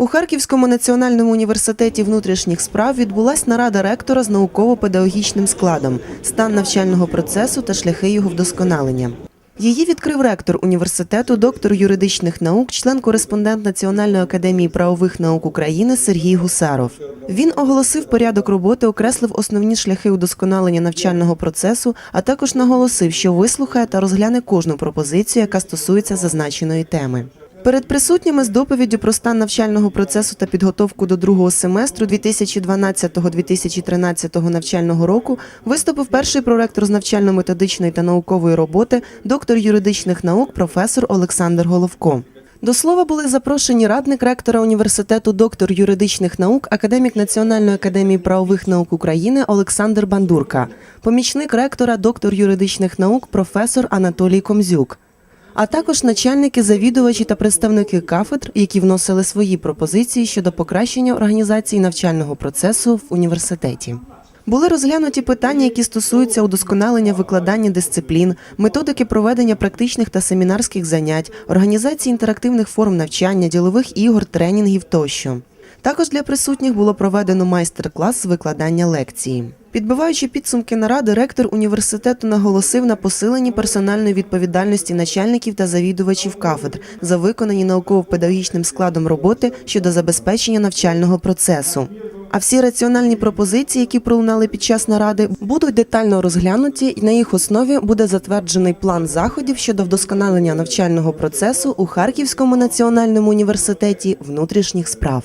У Харківському національному університеті внутрішніх справ відбулась нарада ректора з науково-педагогічним складом, стан навчального процесу та шляхи його вдосконалення. Її відкрив ректор університету, доктор юридичних наук, член-кореспондент Національної академії правових наук України Сергій Гусаров. Він оголосив порядок роботи, окреслив основні шляхи удосконалення навчального процесу, а також наголосив, що вислухає та розгляне кожну пропозицію, яка стосується зазначеної теми. Перед присутніми з доповіддю про стан навчального процесу та підготовку до другого семестру 2012-2013 навчального року виступив перший проректор з навчально-методичної та наукової роботи, доктор юридичних наук, професор Олександр Головко. До слова були запрошені радник ректора університету, доктор юридичних наук, академік Національної академії правових наук України Олександр Бандурка, помічник ректора, доктор юридичних наук, професор Анатолій Комзюк а також начальники, завідувачі та представники кафедр, які вносили свої пропозиції щодо покращення організації навчального процесу в університеті. Були розглянуті питання, які стосуються удосконалення викладання дисциплін, методики проведення практичних та семінарських занять, організації інтерактивних форм навчання, ділових ігор, тренінгів тощо. Також для присутніх було проведено майстер-клас з викладання лекції. Підбиваючи підсумки наради, ректор університету наголосив на посиленні персональної відповідальності начальників та завідувачів кафедр за виконані науково-педагогічним складом роботи щодо забезпечення навчального процесу. А всі раціональні пропозиції, які пролунали під час наради, будуть детально розглянуті, і на їх основі буде затверджений план заходів щодо вдосконалення навчального процесу у Харківському національному університеті внутрішніх справ.